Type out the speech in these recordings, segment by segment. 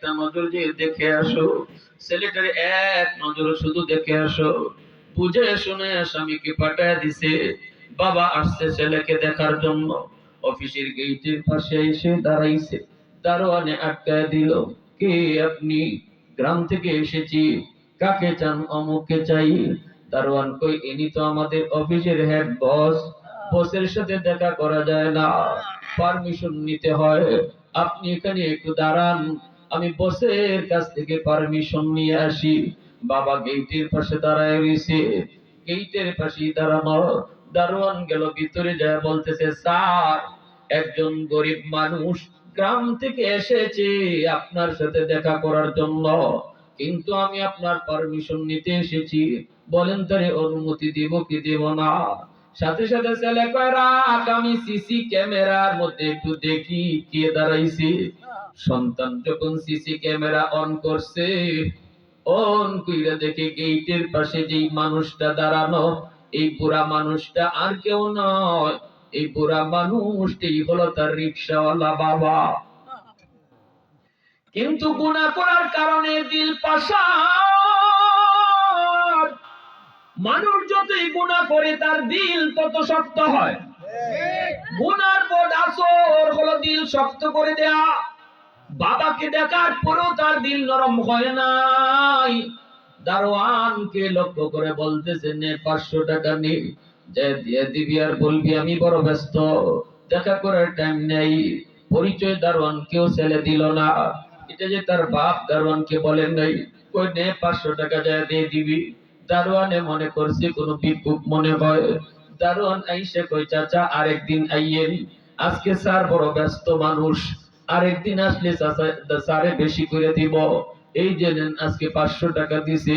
একটা নজর যে দেখে আসো। ছেলেটার এক নজর শুধু দেখে আসো। বুঝে শুনে স্বামীকে পাঠায় দিছে। বাবা আসছে ছেলেকে দেখার জন্য। অফিসের গেটের পাশে এসে দাঁড়াইছে। দারোয়ানে আটকায় দিল, কে আপনি? গ্রাম থেকে এসেছি। কাকে চান অমুককে চাই? দারোয়ান কই, ইনি তো আমাদের অফিসের হেড বস বসের সাথে দেখা করা যায় না। পারমিশন নিতে হয়। আপনি এখানে একটু দাঁড়ান। আমি বসের কাছ থেকে পারমিশন নিয়ে আসি। বাবা গেটের পাশে দাঁড়ায় রয়েছে। গেটের পাশে দাঁড়ানো দারোয়ান গেল, ভিতরে যায়, বলতেছে, স্যার, একজন গরিব মানুষ গ্রাম থেকে এসেছে আপনার সাথে দেখা করার জন্য। কিন্তু আমি আপনার পারমিশন নিতে এসেছি। বলেন তারে, অনুমতি দিব কি দেব না? সাথে সাথে ছেলে কয়, রাখ, আমি সিসি ক্যামেরার মধ্যে একটু দেখি কে দাঁড়াইছে। সন্তান যখন সিসি ক্যামেরা অন করছে অন কইরা দেখে গেটের পাশে যেই মানুষটা দাঁড়ানো এই বুড়া মানুষটা আর কেউ নয়। এই বুড়া মানুষটাই হলো তার রিক্সাওয়ালা বাবা। কিন্তু গুণা করার কারণে দিল পাশা মানুষ যতই গুণা করে তার দিল তত শক্ত হয়? গুনার বোধ আসর হলো দিল শক্ত করে দেয়া। বাবাকে দেখার পরেও তার দিল নরম হয় নাই। দারোয়ানকে লক্ষ্য করে বলতেছে, নে, পাঁচশো টাকা নে। যে দিয়ে দিবি আর বলবি, আমি বড় ব্যস্ত। দেখা করার টাইম নেই। পরিচয় দারোয়ান কেউ ছেলে দিল না। এটা যে তার বাপ দারোয়ানকে বলেন নাই। কই, নে, পাঁচশো টাকা যায় দিয়ে দিবি। দারোয়ানে মনে করছে কোনো বিক্ষোভ মনে হয়। দারোয়ান আইসে কই চাচা, আরেকদিন আইয়েন। আজকে স্যার বড় ব্যস্ত মানুষ। আরেকদিন আসলে স্যারে বেশি করে দিব। এই জেনেন আজকে পাঁচশো টাকা দিছে।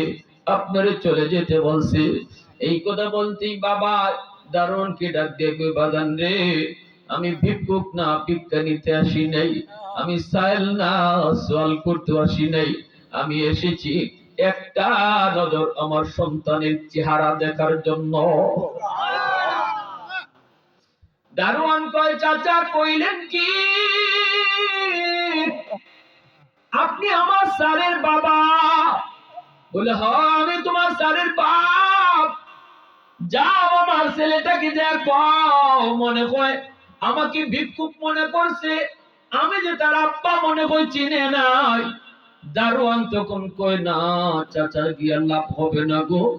আপনারে চলে যেতে বলছে। এই কথা বলতেই বাবা দারোয়ান কে ডাক দিয়ে কই বাজান রে আমি ভিক্ষুক না ভিক্ষা নিতে আসি নাই। আমি সাইল না সোয়াল করতে আসি নাই। আমি এসেছি একটা নজর আমার সন্তানের চেহারা দেখার জন্য। দারোয়ান কয় চাচা কইলেন কি? আপনি আমার স্যারের বাবা। বলে হ্যাঁ আমি তোমার স্যারের বাপ। যাও আমার ছেলেটাকে কও মনে হয় আমাকে ভিক্ষুক মনে করছে। আমি যে তার আব্বা মনে হয় চিনে নাই। দারোয়ান তখন কয়, না, চাচা লাভ হবে না গো।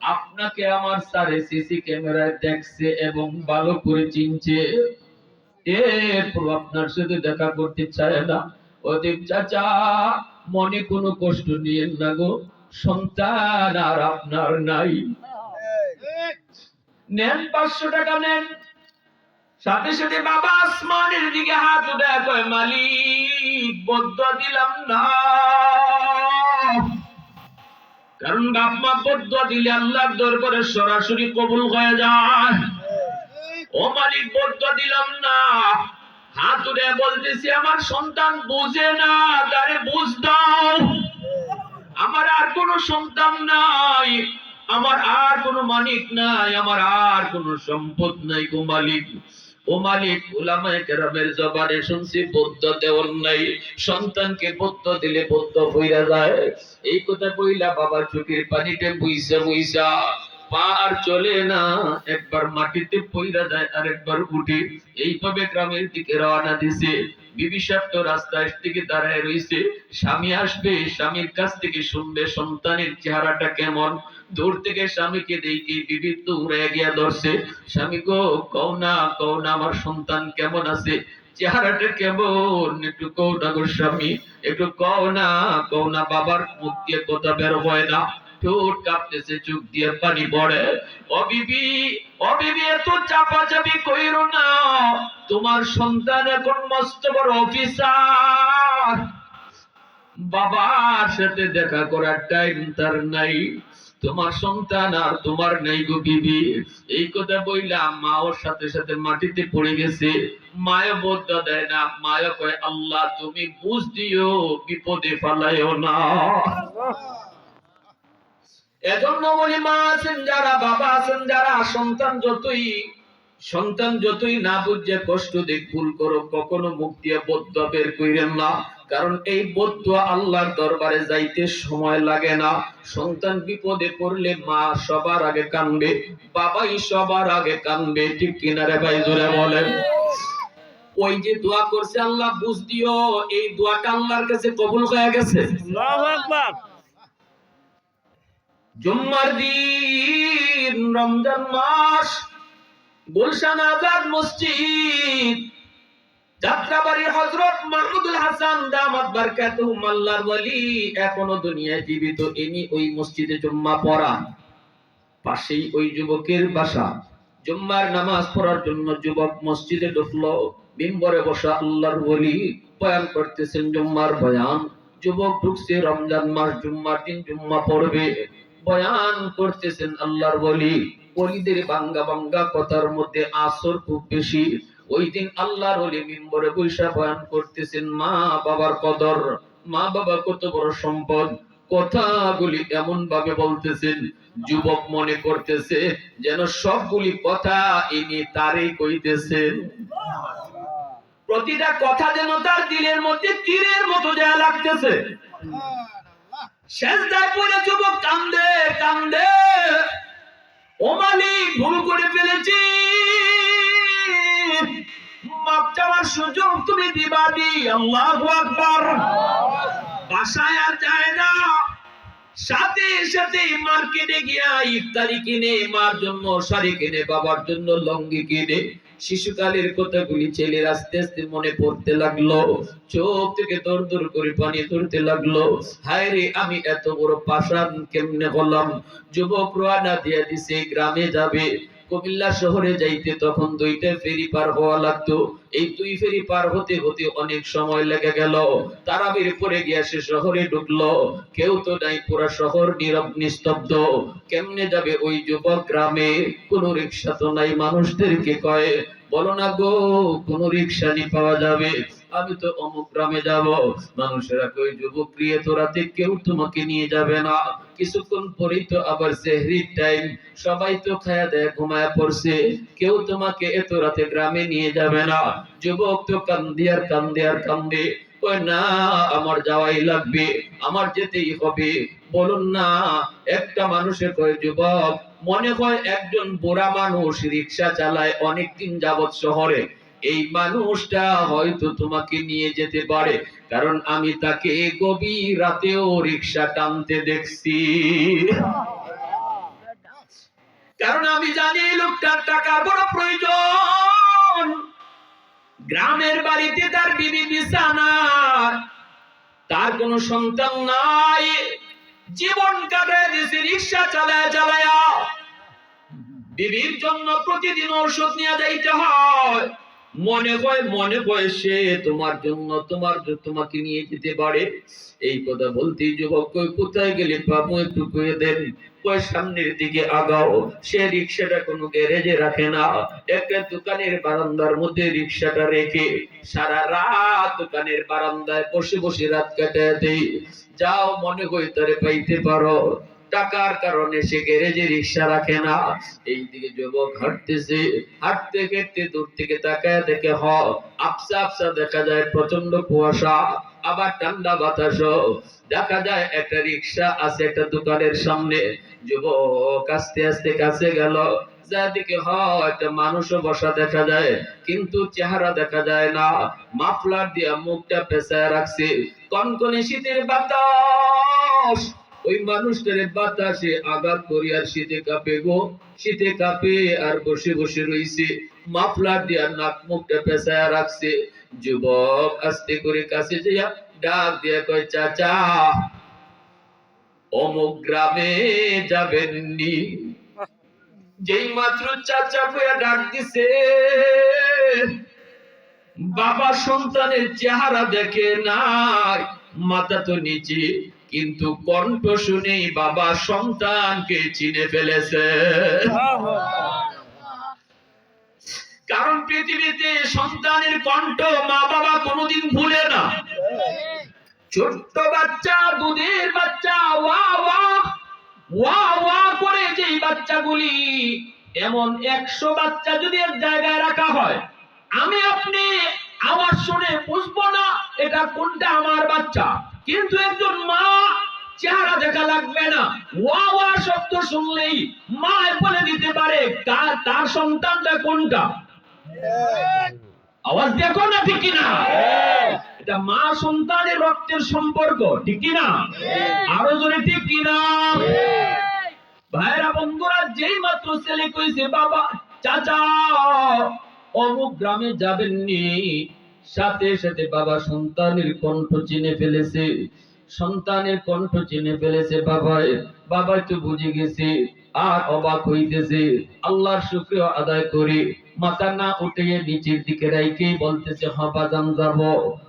আপনাকে আমার স্যারে সিসি ক্যামেরায় দেখছে এবং ভালো করে চিনছে। এরপর আপনার সাথে দেখা করতে চায় না। অদীপ চাচা, মনে কোনো কষ্ট নিয়েন না গো। সন্তান আর আপনার নাই। নেন পাঁচশো টাকা নেন। সাথে সাথে বাবা আসমানের দিকে হাত উঠে কয়, মালিক, বদ্ধ দিলাম না। কারণ বাপমা বদ্ধ দিলে আল্লাহর দরবারে সরাসরি কবুল হয়ে যায়। ও মালিক, বদ্ধ দিলাম না। হাত উঠে বলতেছি, আমার সন্তান বুঝে না, তারে বুঝ দাও। আমার আর কোনো সন্তান নাই, আমার আর কোনো মালিক নাই, আমার আর কোনো সম্পদ নাই গো মালিক। ও মালিক, উলামায়ে কেরামের জবানে শুনছি, বদ্ধ দেওয়ার নাই। সন্তানকে বদ্ধ দিলে বদ্ধ হইয়া যায়। এই কথা কইলা বাবা চোখের পানিতে বুইসা বুইসা। পা আর চলে না, একবার মাটিতে পইরা যায় আর একবার উঠে। এইভাবে গ্রামের দিকে রওনা দিছে। বিবিষাক্ত রাস্তায় থেকে দাঁড়ায় রইছে। স্বামী আসবে, স্বামীর কাছ থেকে শুনবে সন্তানের চেহারাটা কেমন। দূর থেকে স্বামীকে দেখে বিবি তো উড়ে গিয়া ধরছে। স্বামী গো, কও না কও না, আমার সন্তান কেমন আছে? চেহারাটা কেমন? একটু কও না গো স্বামী, একটু কও না কও না, বাবার মুখ দিয়ে কথা বের হয় না। ঠোঁট কাঁপতেছে চোখ দিয়ে পানি পড়ে। ও বিবি ও বিবি, এত চাপা চাপি কইরো না। তোমার সন্তান এখন মস্ত বড় অফিসার। বাবার সাথে দেখা করার টাইম তার নাই। তোমার সন্তান আর তোমার নাই গো বিবি। এই কথা বইলা মা ওর সাথে সাথে মাটিতে পড়ে গেছে। মায়া বোধ দেয় না। মায়া কয়, আল্লাহ, তুমি বুঝ দিও, বিপদে ফালাইও না। এজন্য বলি মা আছেন যারা, বাবা আছেন যারা, সন্তান যতই সন্তান যতই না বুঝে কষ্ট দেখ ভুল করো কখনো মুখ দিয়ে বদ্ধ বের কইরেন না। কারণ এই বদুয়া আল্লাহর দরবারে যাইতে সময় লাগে না। সন্তান বিপদে পড়লে মা সবার আগে কানবে বাবাই সবার আগে কানবে ঠিক কিনারে ভাই, জোরে বলেন। ওই যে দোয়া করছে আল্লাহ, বুঝ দিও, এই দোয়াটা আল্লাহর কাছে কবুল হয়ে গেছে? আল্লাহু আকবার। জুম্মার দিন, রমজান মাস গুলশান আজাদ মসজিদ, যাত্রাবাড়ির হযরত মাহমুদুল হাসান, দামাত বারকাতুহুম আল্লাহর ওয়ালি, এখনও দুনিয়ায় জীবিত, ইনি ওই মসজিদে জুম্মা পড়ান। পাশেই ওই যুবকের বাসা। জুম্মার নামাজ পড়ার জন্য যুবক মসজিদে ঢুকলো, মিম্বরে বসা আল্লাহর ওয়ালি বয়ান করতেছেন, জুম্মার বয়ান। যুবক ঢুকছে, রমজান মাস, জুম্মার দিন জুম্মা পড়বে। বয়ান করতেছেন আল্লাহর ওয়ালি ওলিদের বাঙ্গা বাঙ্গা কথার মধ্যে আসর খুব বেশি। ওই দিন আল্লাহর ওলি মিম্বরে বৈশা বয়ান করতেছেন, মা বাবার কদর, মা বাবা কত বড় সম্পদ। কথাগুলি এমন ভাবে বলতেছেন, যুবক মনে করতেছে যেন সবগুলি কথা ইনি তারই কইতেছেন। প্রতিটা কথা যেন তার দিলের মধ্যে তীরের মতো যা লাগতেছে। শেষদায় পড়ে যুবক কান্দে কান্দে। ও মালিক, ভুল করে ফেলেছি। মাপ চাওয়ার সুযোগ তুমি দিবানি আল্লাহু আকবার। বাসায় আর যায় না। সাথে সাথে মার্কেটে গিয়া ইফতারি কিনে, মার জন্য শাড়ি কিনে, বাবার জন্য লঙ্গি কিনে। শিশুকালের কথাগুলি ছেলের আস্তে আস্তে মনে পড়তে লাগল। চোখ থেকে দর দর করে পানি ধরতে লাগল। হায় রে, আমি এত বড় পাষাণ কেমনে হলাম? যুবক রানা দিয়া দিছে, গ্রামে যাবে। কুমিল্লা শহরে যাইতে তখন দুইটা ফেরি পার হওয়া লাগতো। এই দুই ফেরি পার হতে হতে অনেক সময় লেগে গেল। তারাবির পরে গিয়া সে শহরে ঢুকলো। কেউ তো নাই, পুরা শহর নীরব, নিস্তব্ধ। কেমনে যাবে ওই যুবক গ্রামে? কোনো রিক্সা তো নাই, মানুষদেরকে কয়, বলো না গো, কোন রিক্সা নি পাওয়া যাবে? আমি তো অমুক গ্রামে যাব। মানুষেরা কই, যুবক প্রিয় তো রাতে কেউ তোমাকে নিয়ে যাবে না। কিছুক্ষণ পরেই তো আবার সেহরির টাইম সবাই তো খায়া দেয় ঘুমায় পড়ছে। কেউ তোমাকে এত রাতে গ্রামে নিয়ে যাবে না। যুবক তো কান্দে আর কান্দে আর কান্দে। না, আমার যাওয়াই লাগবে। আমার যেতেই হবে। বলুন না, একটা মানুষের কয়, যুবক, মনে হয় একজন বুড়া মানুষ রিক্সা চালায় অনেকদিন যাবৎ শহরে। এই মানুষটা হয়তো তোমাকে নিয়ে যেতে পারে। কারণ আমি তাকে গভীর রাতেও রিক্সা টানতে দেখছি। কারণ আমি জানি লোকটার টাকার বড় প্রয়োজন। গ্রামের বাড়িতে তার বিবি বিছানার তার কোনো সন্তান নাই। জীবন কাটায় দিছে রিক্সা চালায় চালায়া বিবির জন্য প্রতিদিন ঔষধ নিয়ে যাইতে হয়। মনে হয় মনে হয় সে তোমার জন্য, তোমার, তোমাকে নিয়ে যেতে পারে। এই কথা বলতেই যুবক কোথায় গেলে বাবু একটু কয়ে দেন। কই, সামনের দিকে আগাও। সে রিক্সাটা কোনো গ্যারেজে রাখে না। একটা দোকানের বারান্দার মধ্যে রিক্সাটা রেখে সারা রাত দোকানের বারান্দায় বসে বসে রাত দেই যাও, মনে করি তারে পাইতে পারো। টাকার কারণে সে গ্যারেজে রিক্সা রাখে না। এইদিকে যুবক হাঁটতেছে, হাঁটতে হাঁটতে দূর থেকে তাকায় দেখে, হ আপসা আপসা দেখা যায় প্রচণ্ড কুয়াশা, আবার ঠান্ডা বাতাস দেখা যায় একটা রিক্সা আছে একটা দোকানের সামনে। যুবক আস্তে আস্তে কাছে গেল। যাদিকে হয় একটা মানুষও বসা দেখা যায়, কিন্তু চেহারা দেখা যায় না। মাফলার দিয়া মুখটা পেঁচায় রাখছে। কনকনে শীতের বাতাস। ওই মানুষটার বাতাসে আঘাত করি আর শীতে কাঁপে গো। শীতে কাঁপে আর বসে বসে রইছে। মাফলার দিয়া নাক মুখটা পেঁচায় রাখছে। যুবক আস্তে করে কাছে যাইয়া ডাক দিয়া কয়, চাচা, অমুক গ্রামে যাবেননি? যেই মাত্র চাচা কইয়া ডাক দিছে, বাবা সন্তানের চেহারা দেখে নাই, মাথা তো নিচে। কিন্তু কণ্ঠ শুনেই বাবা সন্তানকে চিনে ফেলেছে। কারণ পৃথিবীতে সন্তানের কণ্ঠ মা বাবা কোনোদিন ভুলে না। ছোট্ট বাচ্চা, দুধের বাচ্চা, ওয়া ওয়া ওয়া ওয়া করে যেই বাচ্চাগুলি এমন একশো বাচ্চা যদি এক জায়গায় রাখা হয়, আমি আপনি আমার শুনে বুঝব না এটা কোনটা আমার বাচ্চা। কিন্তু একজন মা চেহারা দেখা লাগবে না। ওয়া ওয়া শব্দ শুনলেই মা বলে দিতে পারে, কার, তার সন্তানটা কোনটা? আওয়াজ দেখো না, ঠিক কিনা? এটা মা সন্তানের রক্তের সম্পর্ক, ঠিক কিনা? আরও জোরে, ঠিক কিনা? ভাইরা বন্ধুরা, যেই মাত্র ছেলে কইছে, বাবা, চাচা, অমুক গ্রামে যাবেন যাবেননি। সাথে সাথে বাবা সন্তানের কণ্ঠ চিনে ফেলেছে। সন্তানের কণ্ঠ চিনে ফেলেছে বাবাই বাবাই তো বুঝে গেছে, আর অবাক হইতেছে। আল্লাহর শুক্রিয়া আদায় করে মাথা না উঠিয়ে নিচের দিকে রাইকে বলতেছে, হ বাজাম যাব,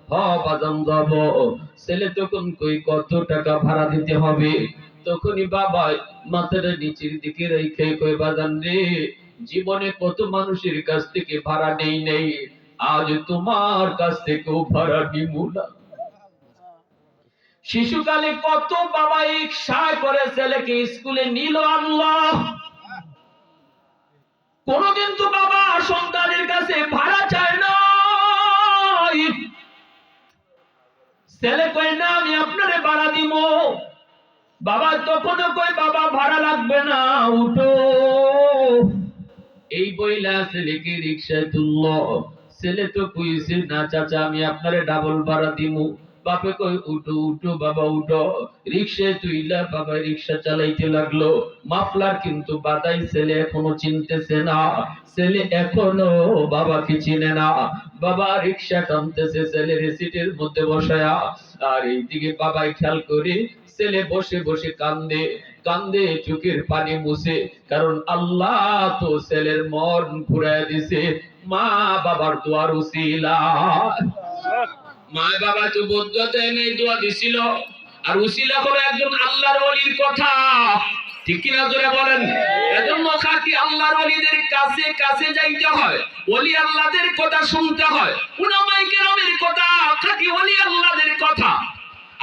হ বাজাম যাব। ছেলে তখন কই কত টাকা ভাড়া দিতে হবে? তখনই বাবা মাথাটা নিচের দিকে রেখে কই বাজান রে, জীবনে কত মানুষের কাছ থেকে ভাড়া নেই নেই। আজ তোমার কাছ ভাড়া নিব না শিশুকালে কত বাবা ইচ্ছায় করে ছেলেকে স্কুলে নিল আল্লাহ। কোন কিন্তু বাবা সন্তানের কাছে ভাড়া চায় না ছেলে কয়, না, আমি আপনারে ভাড়া দিব। বাবা তখনও কয়, বাবা, ভাড়া লাগবে না, উঠো। এই বইলা ছেলেকে রিক্সায় তুলল। ছেলে তো কইছে না, চাচা, আমি আপনারে ডাবল ভাড়া দিমু। বাপে কই উঠো উঠো, বাবা, উঠো। রিক্সায় তুইলা বাবা, রিক্সা চালাইতে লাগল। মাফলার কিন্তু বাদাই ছেলে এখনও চিনতেছে না। ছেলে এখনও বাবাকে চিনে না। বাবা রিক্সা টানতেছে ছেলে সিটের মধ্যে বসায়া। আর এইদিকে বাবাই খেয়াল করে ছেলে বসে বসে কান্দে। কান্দে চোখের পানি মুছে, কারণ আল্লাহ তো ছেলের মন ঘুরায় দিছে। মা বাবার দোয়ার উসিলা। মা বাবা তো বদ্ধতে নেই, দোয়া দিছিল। আর উসিলা করে একজন আল্লাহর ওলির কথা। ঠিক কিনা জোরে বলেন? এজন্য আল্লাহর ওলিদের কাছে কাছে যাইতে হয়। ওলি আল্লাহদের কথা শুনতে হয়। উলামায়ে কেরামের কথা খাকি ওলি আল্লাহদের কথা।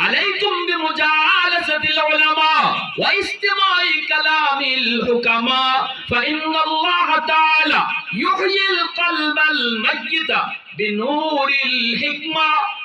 عليكم بمجالسة العلماء واستماع كلام الحكماء فإن الله تعالى يحيي القلب الميت بنور الحكمة.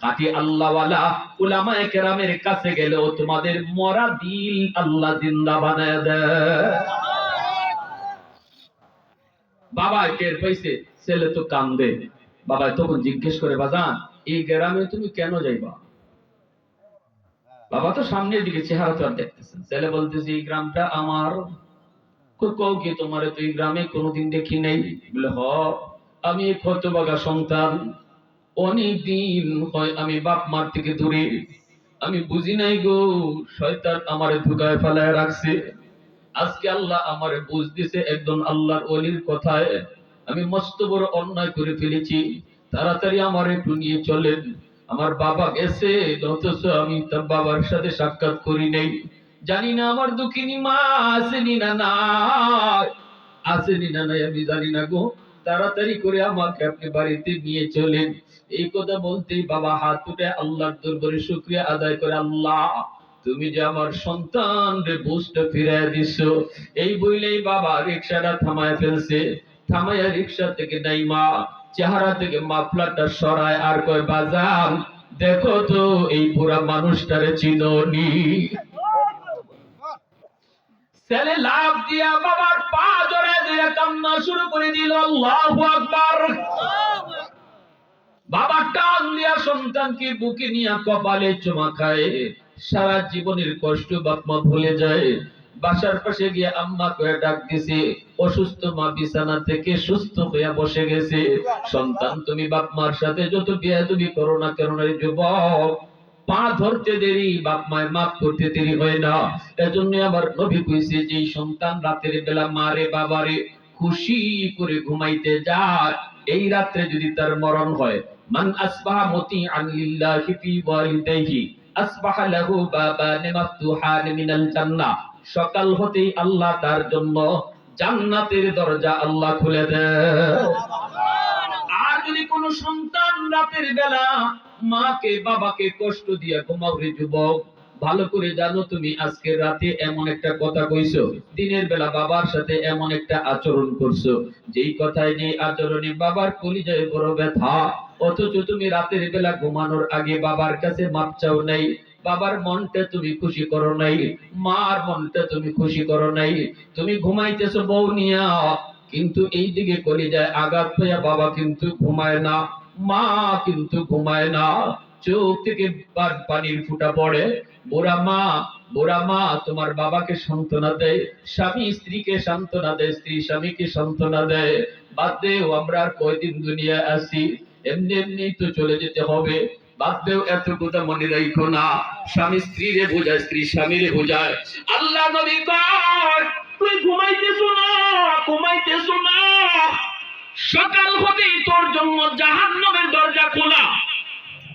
কাটি আল্লাহওয়ালা উলামায়ে কেরামের কাছে গেলেও তোমাদের মরা দিল আল্লাহ জিন্দা বানায় বাবা টের পাইছে, ছেলে তো কান্দে। বাবা তখন জিজ্ঞেস করে, বাজান, এই গ্রামে তুমি কেন যাইবা? বাবা তো সামনের দিকে চেহারা তো আর দেখতেছেন ছেলে বলতেছে, এই গ্রামটা আমার। কও কি তোমার তো এই গ্রামে কোনোদিন দেখি নেই? বলে, হ, আমি এক হতবাগা সন্তান। অনেক দিন হয় আমি বাপ মার থেকে দূরে। আমি বুঝি নাই গো, শয়তান আমারে ধুকায় ফেলায় রাখছে। আজকে আল্লাহ আমারে বুঝ দিছে একজন আল্লাহর ওলির কথায়। আমি মস্ত বড় অন্যায় করে ফেলেছি। তাড়াতাড়ি আমার একটু নিয়ে চলেন। আমার বাবা গেছে, অথচ আমি তার বাবার সাথে সাক্ষাৎ করি নাই। জানি না আমার দুঃখিনী মা আসেনি না নাই। আসেনি না নাই আমি জানি না গো। তাড়াতাড়ি করে আমাকে আপনি বাড়িতে নিয়ে চলেন। এই কথা বলতেই বাবা হাত উঠে আল্লাহর দরবারে শুকরিয়া আদায় করে, আল্লাহ, তুমি যে আমার সন্তান রে বুঝটা ফিরাই দিছো। এই বইলেই বাবা রিক্সাটা থামায় ফেলছে। থামাইয়া রিক্সা থেকে নাই মা চেহারা থেকে মাফলারটা সরায় আর কয়, বাজান, দেখো তো, এই পুরা মানুষটারে চিননি। ছেলে লাভ দিয়া বাবার পা জড়ে দিয়ে কান্না শুরু করে দিল, আল্লাহু আকবার। বাবা টান সন্তানকে বুকে নিয়ে কপালে চুমা খায়। সারা জীবনের কষ্ট বাপমা ভুলে যায়। বাসার পাশে গিয়ে আম্মা কয়ে ডাক দিছে, অসুস্থ মা বিছানা থেকে সুস্থ হইয়া বসে গেছে। সন্তান, তুমি বাপ মার সাথে যত বিয়া তুমি করো না কেন যুবক? পা ধরতে দেরি বাপ মায়ের মাফ করতে দেরি হয় না। এজন্য আবার নবী কইছে যে, সন্তান রাতের বেলা মারে বাবারে খুশি করে ঘুমাইতে যায়। এই রাত্রে যদি তার মরণ হয় সকাল হতেই আল্লাহ তার জন্য জান্নাতের দরজা আল্লাহ খুলে দেয় আর যদি কোন সন্তান রাতের বেলা মাকে, বাবাকে কষ্ট দিয়ে ঘুমাও রে যুবক ভালো করে জানো তুমি, আজকে রাতে এমন একটা কথা কইছো, দিনের বেলা বাবার সাথে এমন একটা আচরণ করছ। যেই কথায় নেই আচরণে বাবার কলিজায় বড় ব্যথা, অথচ তুমি রাতের বেলা ঘুমানোর আগে বাবার কাছে মাপ চাও নাই, বাবার মনটা তুমি খুশি করো নাই, মার মনটা তুমি খুশি করো নাই, তুমি ঘুমাইতেছো বউ নিয়া, কিন্তু এই দিকে কলিজায় আঘাত হইয়া বাবা কিন্তু ঘুমায় না, মা কিন্তু ঘুমায় না। চোখ থেকে পানির ফুটা পড়ে। বুড়া মা বুড়া মা, তোমার বাবাকে সান্ত্বনা দেয়। স্বামী স্ত্রীকে সান্ত্বনা দেয়, স্ত্রী স্বামীকে সান্ত্বনা দেয়। বাদ দেও, আমরা আর কয়দিন দুনিয়ায় আসি এমনি এমনি তো চলে যেতে হবে। বাদ দেও, এত কথা মনে রাখো না। স্বামী বোঝায়, স্ত্রী বোঝায়। আল্লাহ নবী তুই না না। সকাল হতেই তোর জন্য জাহান্নামের দরজা খোলা।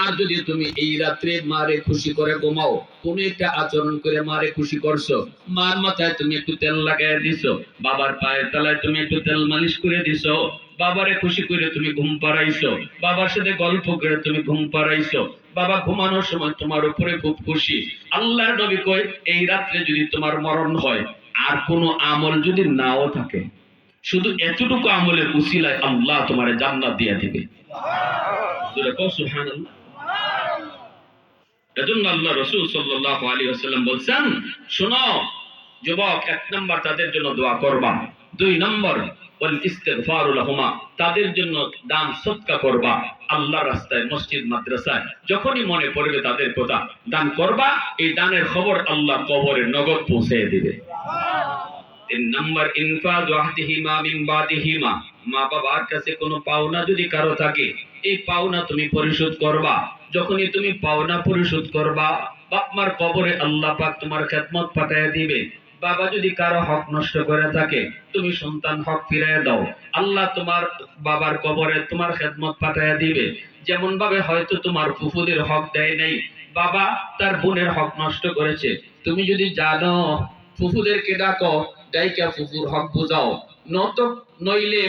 আর যদি তুমি এই রাত্রে মারে খুশি করে ঘুমাও, কোন একটা আচরণ করে মারে খুশি করছ, মার মাথায় তুমি একটু তেল লাগাই দিছো, বাবার পায়ের তলায় তুমি একটু তেল মালিশ করে দিছো, বাবারে খুশি করে তুমি ঘুম পাড়াইছো, বাবার সাথে গল্প করে তুমি ঘুম পাড়াইছো, বাবা ঘুমানোর সময় তোমার উপরে খুব খুশি। নবী কয়, এই রাত্রে যদি তোমার মরণ হয়, আর কোনো আমল যদি নাও থাকে, শুধু এতটুকু আমলের আল্লাহ তোমার জান্নাত দিয়ে দিবে। আল্লাহ বলছেন যুবক, এক নম্বর তাদের জন্য দোয়া করবা। দুই নম্বর তাদের জন্য দান সদকা করবা। আল্লাহর রাস্তায়, মসজিদ, মাদ্রাসায়, যখনই মনে পড়বে তাদের কথা দান করবা, এই দানের খবর আল্লাহ কবরে নগদ পৌঁছে দিবে। তিন নম্বর বাদিহিমা মা বাবার কাছে কোনো পাওনা যদি কারও থাকে, এই পাওনা তুমি পরিশোধ করবা। যখনই তুমি পাওনা পরিশোধ করবা বাপ মার কবরে আল্লাহ পাক তোমার খেদমত পাঠাইয়া দিবে। বাবা যদি কারও হক নষ্ট করে থাকে, তুমি সন্তান হক ফিরাইয়া দাও। আল্লাহ তোমার বাবার কবরে তোমার খেদমত পাঠাইয়া দিবে। যেমন ভাবে হয়তো তোমার ফুফুদের হক দেয় নাই, বাবা তার বোনের হক নষ্ট করেছে। তুমি যদি জানো, ফুফুদেরকে ডাকো, ডাইকা ফুফুর হক বুঝাও। নত নইলে